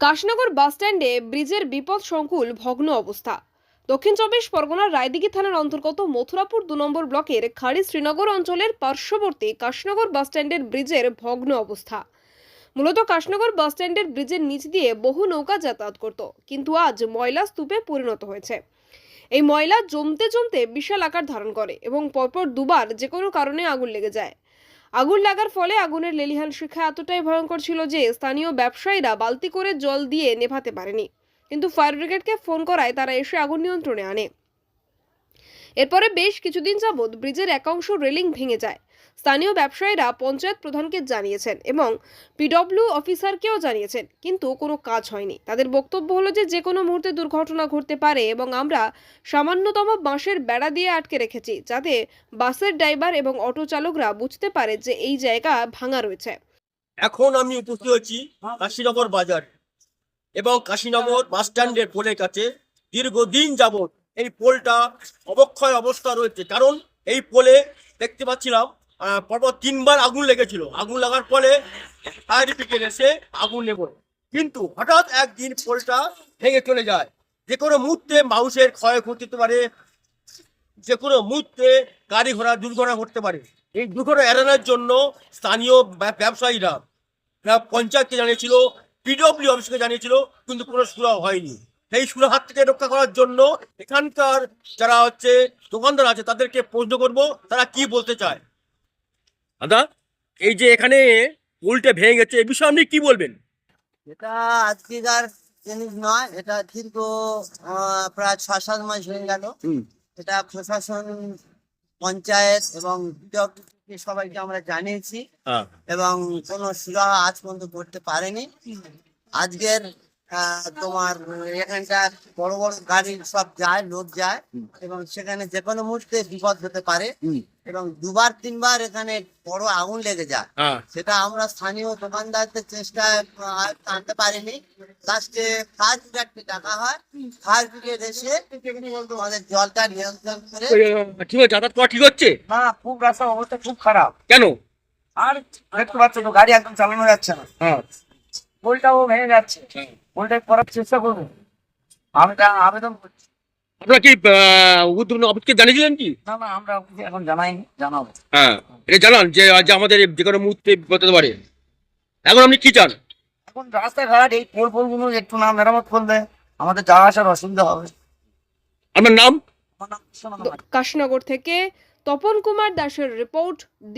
কাশনগর বাসস্ট্যান্ডে ব্রিজের বিপদ সংকুল ভগ্ন অবস্থা। দক্ষিণ চব্বিশ পরগনার রায়দিঘি থানার অন্তর্গত মথুরাপুর দু নম্বর ব্লকের খাড়ি শ্রীনগর অঞ্চলের পার্শ্ববর্তী কাশনগর বাসস্ট্যান্ডের ব্রিজের ভগ্ন অবস্থা। মূলত কাশনগর বাসস্ট্যান্ডের ব্রিজের নিচ দিয়ে বহু নৌকা যাতায়াত করত, কিন্তু আজ ময়লা স্তূপে পরিণত হয়েছে। এই ময়লা জমতে জমতে বিশাল আকার ধারণ করে এবং পরপর দুবার যে কোনো কারণে আগুন লেগে যায়। আগুন লাগার ফলে আগুনের লেলিহান শিখা এতটাই ভয়ঙ্কর ছিল যে স্থানীয় ব্যবসায়ীরা বালতি করে জল দিয়ে নেভাতে পারেনি। কিন্তু ফায়ার ব্রিগেডকে ফোন করায় তারা এসে আগুন নিয়ন্ত্রণে আনে। এরপরে বেশ কিছুদিন যাবৎ ব্রিজের একাংশ রেলিং ভেঙে যায়। স্থানীয় ব্যবসায়ীরা পঞ্চায়েত প্রধানকে জানিয়েছেন এবং পিডব্লিউ অফিসারকেও জানিয়েছেন, কিন্তু কোনো কাজ হয়নি। তাদের বক্তব্য হলো যে যে কোনো মুহূর্তে দুর্ঘটনা ঘটতে পারে এবং আমরা সামান্যতম বাঁশের বেড়া দিয়ে আটকে রেখেছি, যাতে বাসের ড্রাইভার এবং অটো চালকরা বুঝতে পারে যে এই জায়গা ভাঙা রয়েছে। এখন আমি উপস্থিত হচ্ছি কাশীনগর বাজার এবং কাশীনগর বাস স্ট্যান্ডের পোলের কাছে। দীর্ঘদিন যাবৎ এই পোলটা অবক্ষয় অবস্থা রয়েছে। কারণ এই পোলে দেখতে পাচ্ছিলাম পরপর তিনবার আগুন লেগেছিল। আগুন লাগার ফলে ফায়ার ব্রিগেড এসে আগুন নেব কিন্তু হঠাৎ একদিন পোলটা ভেঙে চলে যায়। যে কোনো মুহূর্তে মানুষের ক্ষয়ক্ষতি হতে পারে, যে কোনো মুহূর্তে গাড়ি ঘোড়া দুর্ঘটনা ঘটতে পারে। এই দুর্ঘটনা এড়ানোর জন্য স্থানীয় ব্যবসায়ীরা, পঞ্চায়েতকে জানিয়েছিল পিডব্লিউ অফিসকে জানিয়েছিল, কিন্তু কোনো সুরাহ হয়নি। সেই সুরাহ হাত থেকে রক্ষা করার জন্য এখানকার যারা হচ্ছে দোকানদার আছে তাদেরকে প্রশ্ন করব তারা কি বলতে চায়? দাদা এই যে এখানে উল্টে ভেঙে গেছে এই বিষয়ে আপনি কি বলবেন? এটা আজকেকার জিনিস নয় এটা দীর্ঘ আহ, প্রায় ছ সাত মাস হয়ে গেল। এটা প্রশাসন পঞ্চায়েত এবং সবাইকে আমরা জানিয়েছি হ্যাঁ। এবং কোনো সুরাহা আজ পর্যন্ত করতে পারেনি। আজকের তোমার এখানটা বড় বড় গাড়ি সব যায় লোক যায়। এবং সেখানে যে কোনো মুহূর্তে বিপদ হতে পারে। এবং দুবার তিনবার এখানে বড় আগুন লেগে যায়। হ্যাঁ। সেটা আমরা স্থানীয় দোকানদারদের চেষ্টায় আনতে পারিনি। লাস্টে ফায়ার ব্রিগেডকে ডাকা হয়। ফায়ার ব্রিগেড এসে আমাদের জলটা নিয়ন্ত্রণ করে ঠিক আছে যাতায়াত করা ঠিক হচ্ছে? না খুব রাস্তার অবস্থা খুব খারাপ। কেন? আর দেখতে পাচ্ছ তো গাড়ি একদম চালানো যাচ্ছে না। হ্যাঁ। পোলটাও ভেঙে যাচ্ছে। পোলটা করার চেষ্টা করব। আমি তা আবেদন করছি। আপনারা কি অফিসকে জানিয়েছিলেন কি? না না আমরা এখন জানাইনি জানাব। হ্যাঁ এটা জানান যে আজ আমাদের যে কোনো মুহূর্তে বিপদ পারে। এখন আপনি কি চান? এখন রাস্তাঘাট এই পোল পোলগুলো একটু না মেরামত করলে আমাদের যাওয়া আসার অসুবিধা হবে। আপনার নাম? আমার নাম সোনালী কাশীনগর থেকে তপন কুমার দাসের রিপোর্ট দি